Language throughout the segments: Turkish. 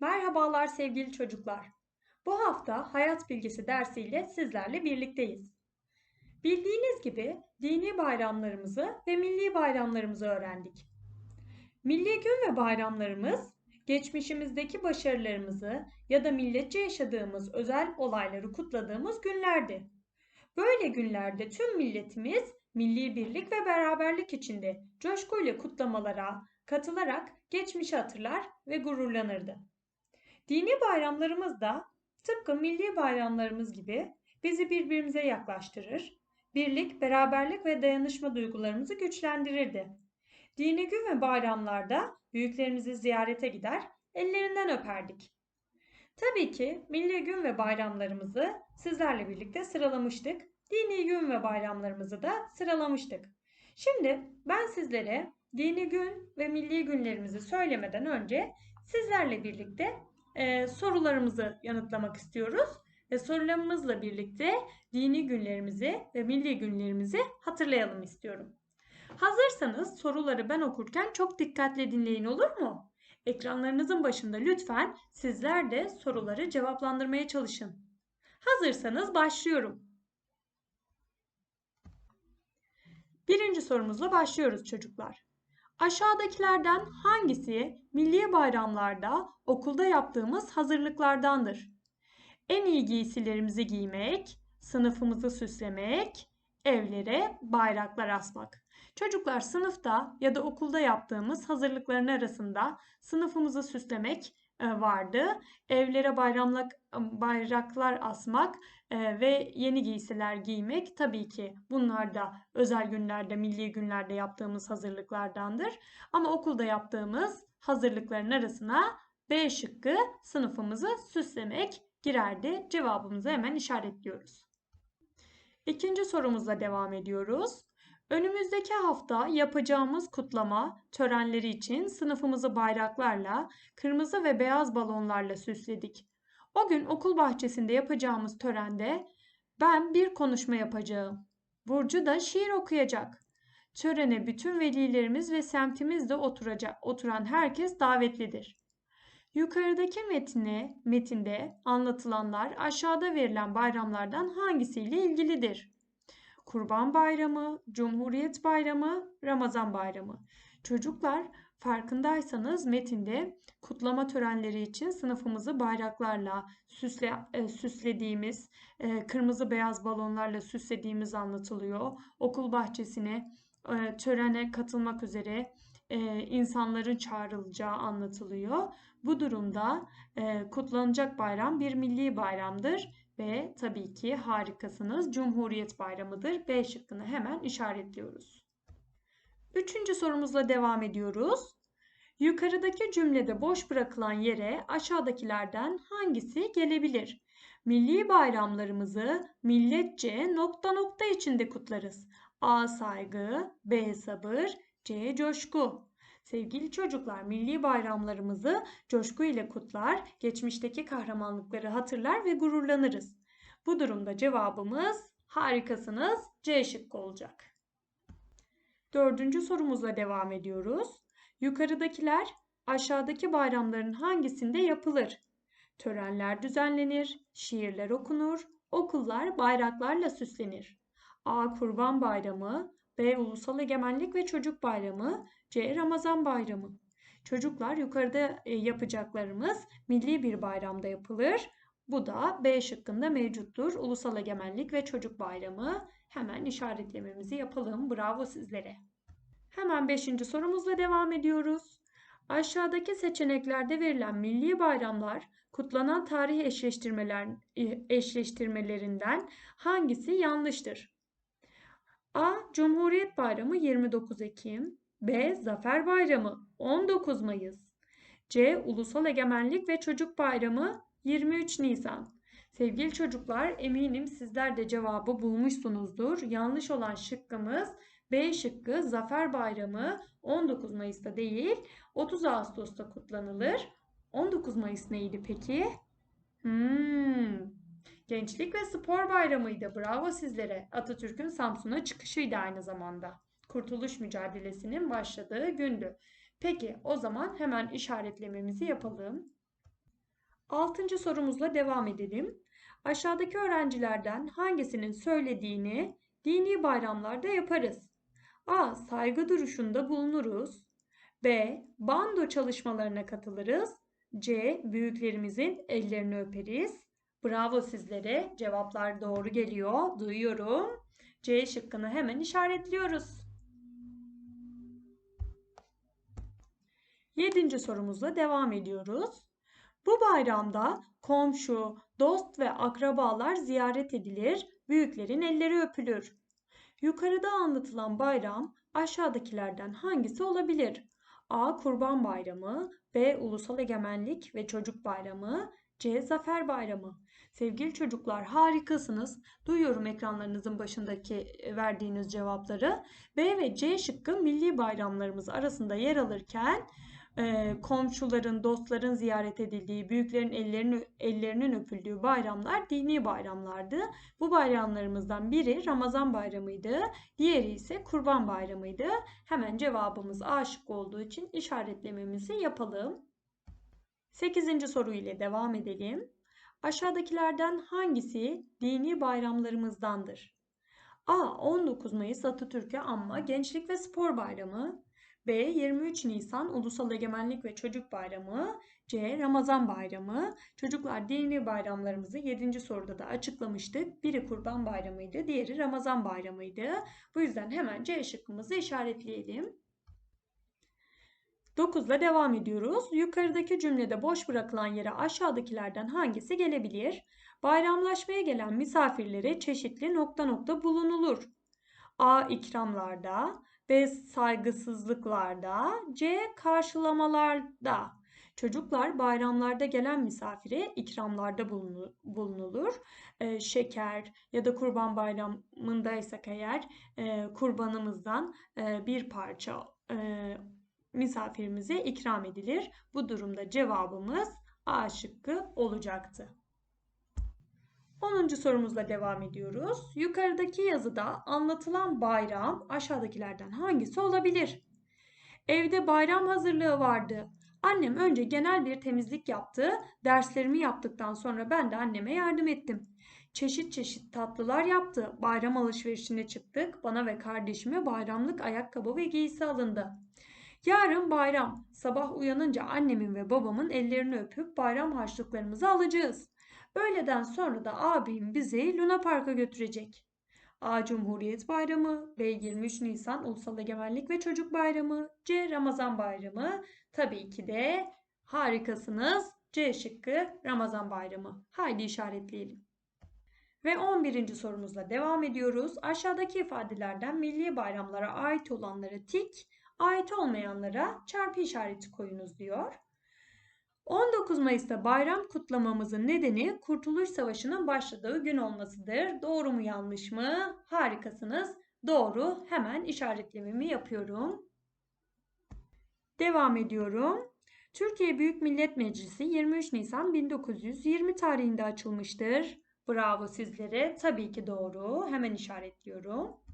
Merhabalar sevgili çocuklar. Bu hafta hayat bilgisi dersiyle sizlerle birlikteyiz. Bildiğiniz gibi dini bayramlarımızı ve milli bayramlarımızı öğrendik. Milli gün ve bayramlarımız geçmişimizdeki başarılarımızı ya da milletçe yaşadığımız özel olayları kutladığımız günlerdi. Böyle günlerde tüm milletimiz milli birlik ve beraberlik içinde coşkuyla kutlamalara katılarak geçmişi hatırlar ve gururlanırdı. Dini bayramlarımız da tıpkı milli bayramlarımız gibi bizi birbirimize yaklaştırır, birlik, beraberlik ve dayanışma duygularımızı güçlendirirdi. Dini gün ve bayramlarda büyüklerimizi ziyarete gider, ellerinden öperdik. Tabii ki milli gün ve bayramlarımızı sizlerle birlikte sıralamıştık. Dini gün ve bayramlarımızı da sıralamıştık. Şimdi ben sizlere dini gün ve milli günlerimizi söylemeden önce sizlerle birlikte e, sorularımızı yanıtlamak istiyoruz. Ve sorularımızla birlikte dini günlerimizi ve milli günlerimizi hatırlayalım istiyorum. Hazırsanız soruları ben okurken çok dikkatli dinleyin olur mu? Ekranlarınızın başında lütfen sizler de soruları cevaplandırmaya çalışın. Hazırsanız başlıyorum. Birinci sorumuzla başlıyoruz çocuklar. Aşağıdakilerden hangisi milli bayramlarda okulda yaptığımız hazırlıklardandır? En iyi giysilerimizi giymek, sınıfımızı süslemek, evlere bayraklar asmak. Çocuklar sınıfta ya da okulda yaptığımız hazırlıkların arasında sınıfımızı süslemek vardı. Evlere bayramlık, bayraklar asmak e, ve yeni giysiler giymek tabii ki bunlar da özel günlerde, milli günlerde yaptığımız hazırlıklardandır. Ama okulda yaptığımız hazırlıkların arasına B şıkkı sınıfımızı süslemek girerdi. Cevabımızı hemen işaretliyoruz. İkinci sorumuzla devam ediyoruz. Önümüzdeki hafta yapacağımız kutlama törenleri için sınıfımızı bayraklarla, kırmızı ve beyaz balonlarla süsledik. O gün okul bahçesinde yapacağımız törende ben bir konuşma yapacağım. Burcu da şiir okuyacak. Törene bütün velilerimiz ve semtimizde oturacak, oturan herkes davetlidir. Yukarıdaki metne, metinde anlatılanlar aşağıda verilen bayramlardan hangisiyle ilgilidir? Kurban Bayramı, Cumhuriyet Bayramı, Ramazan Bayramı. Çocuklar farkındaysanız metinde kutlama törenleri için sınıfımızı bayraklarla süsle, e, süslediğimiz, e, kırmızı beyaz balonlarla süslediğimiz anlatılıyor. Okul bahçesine e, törene katılmak üzere e, insanların çağrılacağı anlatılıyor. Bu durumda e, kutlanacak bayram bir milli bayramdır ve tabii ki harikasınız Cumhuriyet Bayramı'dır. B şıkkını hemen işaretliyoruz. Üçüncü sorumuzla devam ediyoruz. Yukarıdaki cümlede boş bırakılan yere aşağıdakilerden hangisi gelebilir? Milli bayramlarımızı milletçe nokta nokta içinde kutlarız. A. Saygı, B. Sabır, C. Coşku. Sevgili çocuklar, milli bayramlarımızı coşku ile kutlar, geçmişteki kahramanlıkları hatırlar ve gururlanırız. Bu durumda cevabımız harikasınız C şıkkı olacak. Dördüncü sorumuzla devam ediyoruz. Yukarıdakiler aşağıdaki bayramların hangisinde yapılır? Törenler düzenlenir, şiirler okunur, okullar bayraklarla süslenir. A. Kurban Bayramı, B. Ulusal Egemenlik ve Çocuk Bayramı, C. Ramazan Bayramı. Çocuklar yukarıda e, yapacaklarımız milli bir bayramda yapılır. Bu da B şıkkında mevcuttur. Ulusal Egemenlik ve Çocuk Bayramı. Hemen işaretlememizi yapalım. Bravo sizlere. Hemen 5. sorumuzla devam ediyoruz. Aşağıdaki seçeneklerde verilen milli bayramlar kutlanan tarih eşleştirmeler, e, eşleştirmelerinden hangisi yanlıştır? A. Cumhuriyet Bayramı 29 Ekim B. Zafer Bayramı 19 Mayıs C. Ulusal Egemenlik ve Çocuk Bayramı 23 Nisan Sevgili çocuklar eminim sizler de cevabı bulmuşsunuzdur. Yanlış olan şıkkımız B şıkkı Zafer Bayramı 19 Mayıs'ta değil 30 Ağustos'ta kutlanılır. 19 Mayıs neydi peki? Hmm, Gençlik ve Spor Bayramı'ydı. Bravo sizlere. Atatürk'ün Samsun'a çıkışıydı aynı zamanda. Kurtuluş mücadelesinin başladığı gündü. Peki o zaman hemen işaretlememizi yapalım. Altıncı sorumuzla devam edelim. Aşağıdaki öğrencilerden hangisinin söylediğini dini bayramlarda yaparız? A. Saygı duruşunda bulunuruz. B. Bando çalışmalarına katılırız. C. Büyüklerimizin ellerini öperiz. Bravo sizlere. Cevaplar doğru geliyor. Duyuyorum. C şıkkını hemen işaretliyoruz. Yedinci sorumuzla devam ediyoruz. Bu bayramda komşu, dost ve akrabalar ziyaret edilir, büyüklerin elleri öpülür. Yukarıda anlatılan bayram aşağıdakilerden hangisi olabilir? A. Kurban Bayramı B. Ulusal Egemenlik ve Çocuk Bayramı C. Zafer Bayramı Sevgili çocuklar harikasınız. Duyuyorum ekranlarınızın başındaki e, verdiğiniz cevapları. B ve C şıkkı milli bayramlarımız arasında yer alırken e, komşuların, dostların ziyaret edildiği, büyüklerin ellerinin, ellerinin öpüldüğü bayramlar dini bayramlardı. Bu bayramlarımızdan biri Ramazan bayramıydı, diğeri ise Kurban bayramıydı. Hemen cevabımız A şıkkı olduğu için işaretlememizi yapalım. 8. soru ile devam edelim. Aşağıdakilerden hangisi dini bayramlarımızdandır? A. 19 Mayıs Atatürk'e anma Gençlik ve Spor Bayramı B. 23 Nisan Ulusal Egemenlik ve Çocuk Bayramı C. Ramazan Bayramı Çocuklar dini bayramlarımızı 7. soruda da açıklamıştık. Biri Kurban Bayramı'ydı, diğeri Ramazan Bayramı'ydı. Bu yüzden hemen C şıkkımızı işaretleyelim. 9 ile devam ediyoruz. Yukarıdaki cümlede boş bırakılan yere aşağıdakilerden hangisi gelebilir? Bayramlaşmaya gelen misafirlere çeşitli nokta nokta bulunulur. A. ikramlarda, B. Saygısızlıklarda, C. Karşılamalarda. Çocuklar bayramlarda gelen misafire ikramlarda bulunulur. E, şeker ya da kurban bayramındaysak eğer e, kurbanımızdan e, bir parça e, misafirimize ikram edilir. Bu durumda cevabımız A şıkkı olacaktı. 10. sorumuzla devam ediyoruz. Yukarıdaki yazıda anlatılan bayram aşağıdakilerden hangisi olabilir? Evde bayram hazırlığı vardı. Annem önce genel bir temizlik yaptı. Derslerimi yaptıktan sonra ben de anneme yardım ettim. Çeşit çeşit tatlılar yaptı. Bayram alışverişine çıktık. Bana ve kardeşime bayramlık ayakkabı ve giysi alındı. Yarın bayram. Sabah uyanınca annemin ve babamın ellerini öpüp bayram harçlıklarımızı alacağız. Öğleden sonra da abim bizi Luna Park'a götürecek. A. Cumhuriyet Bayramı, B. 23 Nisan Ulusal Egemenlik ve Çocuk Bayramı, C. Ramazan Bayramı. Tabii ki de harikasınız. C şıkkı Ramazan Bayramı. Haydi işaretleyelim. Ve 11. sorumuzla devam ediyoruz. Aşağıdaki ifadelerden milli bayramlara ait olanları tik, ait olmayanlara çarpı işareti koyunuz diyor. 19 Mayıs'ta bayram kutlamamızın nedeni Kurtuluş Savaşı'nın başladığı gün olmasıdır. Doğru mu yanlış mı? Harikasınız. Doğru. Hemen işaretlememi yapıyorum. Devam ediyorum. Türkiye Büyük Millet Meclisi 23 Nisan 1920 tarihinde açılmıştır. Bravo sizlere. Tabii ki doğru. Hemen işaretliyorum.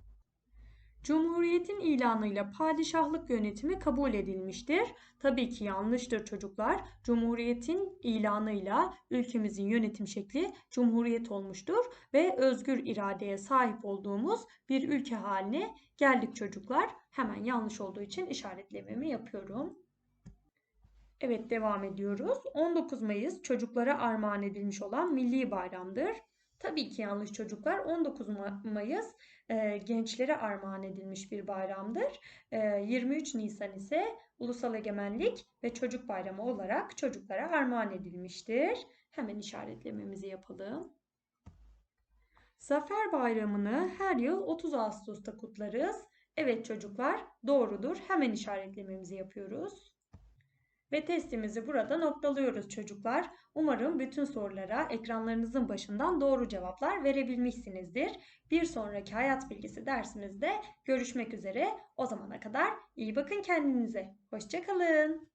Cumhuriyetin ilanıyla padişahlık yönetimi kabul edilmiştir. Tabii ki yanlıştır çocuklar. Cumhuriyetin ilanıyla ülkemizin yönetim şekli cumhuriyet olmuştur ve özgür iradeye sahip olduğumuz bir ülke haline geldik çocuklar. Hemen yanlış olduğu için işaretlememi yapıyorum. Evet devam ediyoruz. 19 Mayıs çocuklara armağan edilmiş olan milli bayramdır. Tabii ki yanlış çocuklar. 19 Mayıs e, gençlere armağan edilmiş bir bayramdır. E, 23 Nisan ise Ulusal Egemenlik ve Çocuk Bayramı olarak çocuklara armağan edilmiştir. Hemen işaretlememizi yapalım. Zafer Bayramı'nı her yıl 30 Ağustos'ta kutlarız. Evet çocuklar doğrudur. Hemen işaretlememizi yapıyoruz. Ve testimizi burada noktalıyoruz çocuklar. Umarım bütün sorulara ekranlarınızın başından doğru cevaplar verebilmişsinizdir. Bir sonraki hayat bilgisi dersimizde görüşmek üzere. O zamana kadar iyi bakın kendinize. Hoşçakalın.